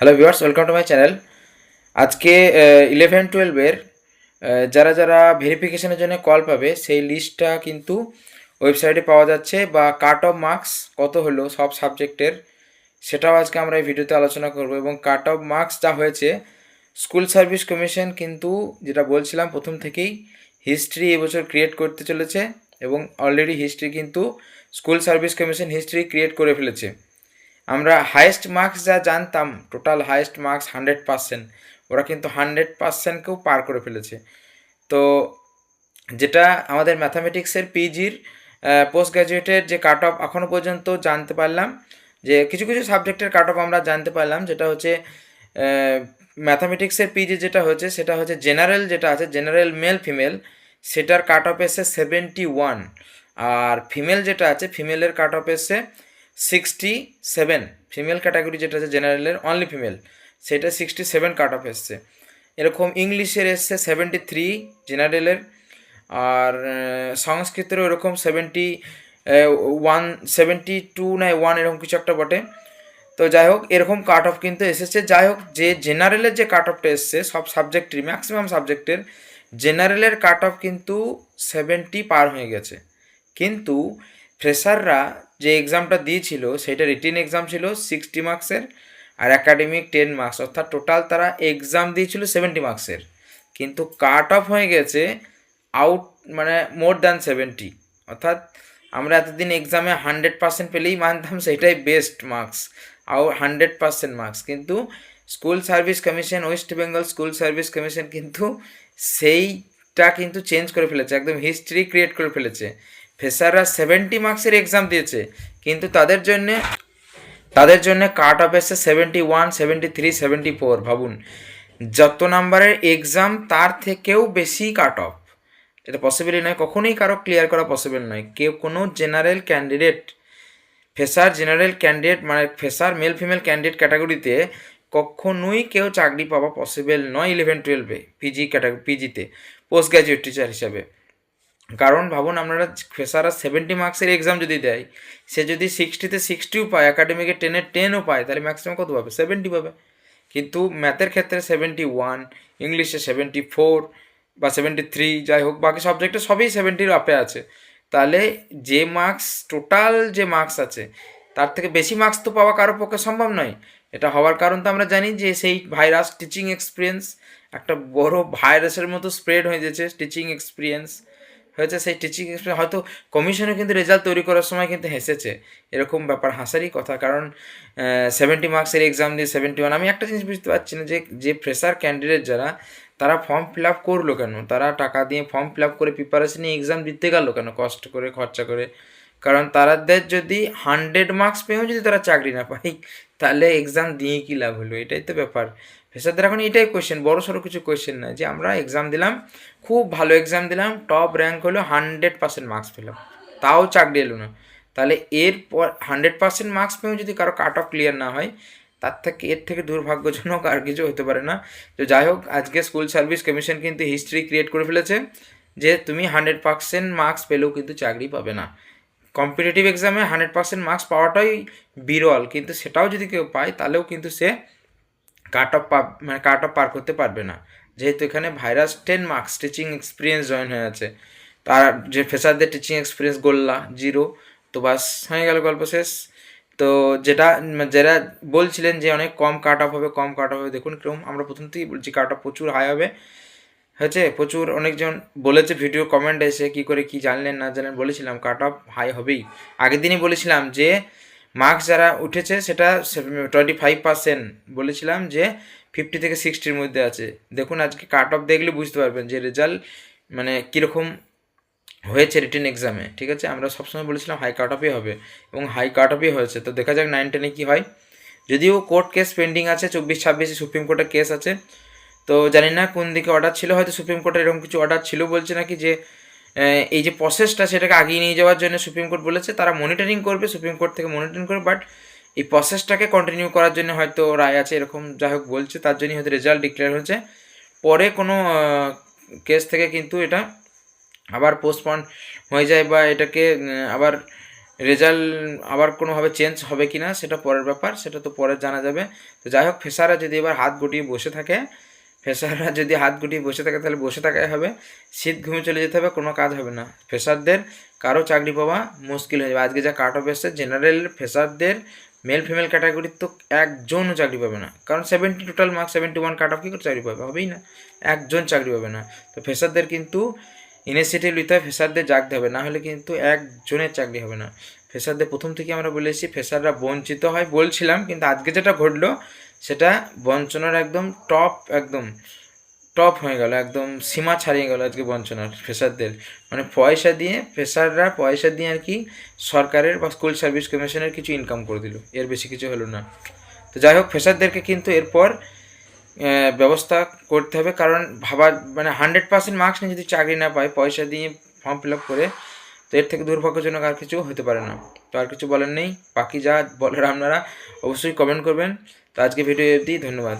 Hello viewers welcome to my channel আজকে eleven টুয়েলভের যারা যারা ভেরিফিকেশনের জন্য কল পাবে, সেই লিস্টটা কিন্তু ওয়েবসাইটে পাওয়া যাচ্ছে বা কাট অফ মার্কস কত হলো, সব সাবজেক্টের সেটাও আজকে আমরা এই ভিডিওতে আলোচনা করব। এবং কাট অফ মার্কস যা হয়েছে স্কুল সার্ভিস কমিশন কিন্তু যেটা বলছিলাম, প্রথম থেকেই হিস্ট্রি এবছর ক্রিয়েট করতে চলেছে এবং অলরেডি হিস্ট্রি কিন্তু school service commission history create করে ফেলেছে। আমরা হায়েস্ট মার্কস যা জানতাম total highest marks hundred percent ওরা কিন্তু হান্ড্রেড পার্সেন্টকেও পার করে ফেলেছে। তো যেটা আমাদের ম্যাথামেটিক্সের পিজির পোস্ট গ্র্যাজুয়েটের যে কাট অফ এখনও পর্যন্ত জানতে পারলাম, যে কিছু কিছু সাবজেক্টের কাট অফ আমরা জানতে পারলাম, যেটা হচ্ছে ম্যাথামেটিক্সের পিজি যেটা হচ্ছে, সেটা হচ্ছে জেনারেল যেটা আছে জেনারেল মেল ফিমেল সেটার কাট অফ এসে সেভেন্টি ওয়ান আর ফিমেল যেটা আছে ফিমেলের কাট অফ এসে সিক্সটি সেভেন ফিমেল ক্যাটাগরি যেটা আছে জেনারেলের অনলি ফিমেল সেটা সিক্সটি সেভেন কাট অফ এসছে। এরকম ইংলিশের এসছে সেভেন্টি থ্রি জেনারেলের আর সংস্কৃতেরও এরকম সেভেন্টি ওয়ান সেভেন্টি টু না ওয়ান এরকম কিছু একটা বটে। তো যাই হোক, এরকম কাট অফ কিন্তু এসেছে। যাই হোক, যে জেনারেলের যে কাট অফটা এসছে, সব সাবজেক্টেরই ম্যাক্সিমাম সাবজেক্টের জেনারেলের কাট অফ কিন্তু সেভেন্টি পার হয়ে গেছে। কিন্তু ফ্রেশাররা যে এক্সামটা দিয়েছিল সেটা রিটিন এক্সাম ছিল সিক্সটি মার্কসের আর একাডেমিক টেন মার্কস অর্থাৎ টোটাল তারা এক্সাম দিয়েছিল সেভেন্টি মার্কসের কিন্তু কাট অফ হয়ে গেছে আউট মানে মোর দ্যান সেভেন্টি অর্থাৎ আমরা এতদিন এক্সামে হান্ড্রেড পার্সেন্ট পেলেই মানতাম সেটাই বেস্ট মার্কস আউ হান্ড্রেড পার্সেন্ট মার্কস কিন্তু school service commission West Bengal school service commission কিন্তু সেইটা কিন্তু চেঞ্জ করে ফেলেছে, একদম হিস্ট্রি ক্রিয়েট করে ফেলেছে। ফেসাররা সেভেন্টি মার্কসের এক্সাম দিয়েছে। কিন্তু তাদের জন্যে, তাদের জন্য কাট অফ এসছে seventy one seventy three seventy four ভাবুন। যত নাম্বারের এক্সাম তার থেকেও বেশি কাট অফ এটা পসিবলই নয়, কখনোই কারও ক্লিয়ার করা পসিবল নয়। কেউ কোনো general candidate fresher general candidate মানে ফেসার মেল ফিমেল ক্যান্ডিডেট ক্যাটাগরিতে কখনোই কেউ চাকরি পাওয়া পসিবল নয় ইলেভেন টুয়েলভে পিজি ক্যাটাগরি পিজিতে পোস্ট গ্র্যাজুয়েট টিচার হিসাবে। কারণ ভাবুন আপনারা ফ্রেশাররা সেভেন্টি মার্কসের এক্সাম যদি দেয়, সে যদি সিক্সটিতে সিক্সটিও পায় একাডেমিকে টেনে টেনও পায়, তাহলে ম্যাক্সিমাম কত পাবে? সেভেন্টি পাবে। কিন্তু ম্যাথের ক্ষেত্রে সেভেন্টি ওয়ান ইংলিশে সেভেন্টি ফোর বা সেভেন্টি থ্রি যাই হোক, বাকি সাবজেক্টে সবই সেভেন্টির আপে আছে। তাহলে যে মার্কস টোটাল যে মার্কস আছে, তার থেকে বেশি মার্কস তো পাওয়া কারোর পক্ষে সম্ভব নয়। এটা হওয়ার কারণ তো আমরা জানি যে সেই ভাইরাস টিচিং এক্সপিরিয়েন্স একটা বড় ভাইরাসের মতো স্প্রেড হয়ে যাচ্ছে টিচিং এক্সপিরিয়েন্স হয়েছে সেই টিচিং এক্সপিরিয়েন্স হয়তো কমিশনে কিন্তু রেজাল্ট তৈরি করার সময় কিন্তু হেসেছে। এরকম ব্যাপার, হাসারই কথা। কারণ সেভেন্টি মার্কসের এক্সাম দিয়ে সেভেন্টি ওয়ান আমি একটা জিনিস বুঝতে পারছি না যে যে ফ্রেশার ক্যান্ডিডেট যারা, তারা ফর্ম ফিল আপ করল কেন? তারা টাকা দিয়ে ফর্ম ফিল আপ করে প্রিপারেশন নিয়ে এক্সাম দিতে গেল কেন? কষ্ট করে, খরচা করে। কারণ তারাদের যদি হান্ড্রেড মার্কস পেয়েও যদি তারা চাকরি না পায়, তাহলে এক্সাম দিয়ে কী লাভ হলো? এটাই তো ব্যাপার। ফেসারদের এখন এটাই কোয়েশ্চেন বড় সড়ো কিছু কোয়েশ্চেন না, যে আমরা এক্সাম দিলাম, খুব ভালো এক্সাম দিলাম টপ র্যাঙ্ক হলো হান্ড্রেড পার্সেন্ট মার্কস পেলাম, তাও চাকরি এলো না। তাহলে এরপর হান্ড্রেড পার্সেন্ট মার্কস পেয়েও যদি কারও কাট অফ ক্লিয়ার না হয়, তার থেকে, এর থেকে দুর্ভাগ্যজনক আর কিছু হতে পারে না। তো যাই হোক, আজকে স্কুল সার্ভিস কমিশন কিন্তু হিস্ট্রি ক্রিয়েট করে ফেলেছে, যে তুমি হান্ড্রেড পার্সেন্ট মার্কস পেলেও কিন্তু চাকরি পাবে না। কম্পিটিটিভ এক্সামে হান্ড্রেড পার্সেন্ট মার্কস পাওয়াটাই বিরল, কিন্তু সেটাও যদি কেউ পায়, তাহলেও কিন্তু সে কাট অফ মানে কাট অফ পার করতে পারবে না। যেহেতু এখানে virus ten marks teaching experience join হয়ে আছে তার যে ফেসারদের টিচিং এক্সপিরিয়েন্স গোল্লা, জিরো, তো বাস হয়ে গেল গল্প শেষ। তো যেটা, যারা বলছিলেন যে অনেক কম কাট অফ হবে, কম কাট অফ হবে, দেখুন কীরকম আমরা প্রথম থেকেই বলছি কাট অফ প্রচুর হাই হবে। হয়েছে? প্রচুর অনেকজন বলেছে ভিডিও কমেন্ট এসে কী করে কি জানলেন না জানেন বলেছিলাম কাট অফ হাই হবেই। আগের দিনই বলেছিলাম যে মার্কস যারা উঠেছে, সেটা টোয়েন্টি ফাইভ পার্সেন্ট বলেছিলাম যে ফিফটি থেকে সিক্সটির মধ্যে আছে। দেখুন, আজকে কাট অফ দেখলে বুঝতে পারবেন যে রেজাল্ট মানে কীরকম হয়েছে রিটেন এক্সামে ঠিক আছে? আমরা সবসময় বলেছিলাম হাই কাট অফই হবে এবং হাই কাট অফই হয়েছে। তো দেখা যাক নাইন টেনে কী হয়। যদিও কোর্ট কেস পেন্ডিং আছে চব্বিশ ছাব্বিশে সুপ্রিম কোর্টের কেস আছে। তো জানি না কোন দিকে অর্ডার ছিল, হয়তো সুপ্রিম কোর্টের এরকম কিছু অর্ডার ছিল বলছে নাকি যে এই যে প্রসেসটা সেটাকে আগিয়ে নিয়ে যাওয়ার জন্য সুপ্রিম কোর্ট বলেছে, তারা মনিটরিং করবে সুপ্রিম কোর্ট থেকে মনিটরিং করবে বাট এই প্রসেসটাকে কন্টিনিউ করার জন্য হয়তো রায় আছে এরকম যাই হোক বলছে, তার জন্যই হয়তো রেজাল্ট ডিক্লেয়ার হয়েছে। পরে কোনো কেস থেকে কিন্তু এটা আবার পোস্টপন হয়ে যায় বা এটাকে আবার রেজাল্ট আবার কোনোভাবে চেঞ্জ হবে কি না সেটা পরের ব্যাপার, সেটা তো পরে জানা যাবে। তো যাই হোক ফেসাররা যদি এবার হাত গুটিয়ে বসে থাকে ফেসাররা যদি হাত গুটিয়ে বসে থাকে, তাহলে বসে থাকাই হবে। শীত ঘুমে চলে যেতে হবে, কোনো কাজ হবে না। ফেসারদের কারও চাকরি পাওয়া মুশকিল হয়ে যাবে। আজকে যা কাট অফ এসছে জেনারেল ফেসারদের মেল ফিমেল ক্যাটাগরির তো একজনও চাকরি পাবে না। কারণ seventy total marks seventy one cut off কী করে চাকরি পাবে? হবেই না। একজন চাকরি পাবে না। তো ফেসারদের কিন্তু ইনিশিয়েটিভ নিতে হবে ফেসারদের জাগতে হবে। না হলে কিন্তু একজনের চাকরি হবে না। ফেসারদের প্রথম থেকে আমরা বলেছি ফেসাররা বঞ্চিত হয় বলছিলাম, কিন্তু আজকে যেটা ঘটলো সেটা বঞ্চনার একদম টপ একদম টপ হয়ে গেল, একদম সীমা ছাড়িয়ে গেল আজকে বঞ্চনার ফেসারদের মানে পয়সা দিয়ে ফেসাররা পয়সা দিয়ে আর কি সরকারের বা স্কুল সার্ভিস কমিশনের কিছু ইনকাম করে দিল, এর বেশি কিছু হলো না। তো যাই হোক ফেসারদেরকে কিন্তু এরপর ব্যবস্থা করতে হবে, কারণ ভাবার মানে হান্ড্রেড পার্সেন্ট মার্কস নিয়ে যদি চাকরি না পায়, পয়সা দিয়ে ফর্ম ফিল আপ করে, তো এর থেকে দুর্ভাগ্যজনক আর কিছু হতে পারে না। তো আর কিছু বলার নেই, বাকি যা বলার আপনারা অবশ্যই কমেন্ট করবেন। তো আজকে ভিডিও অবধি ধন্যবাদ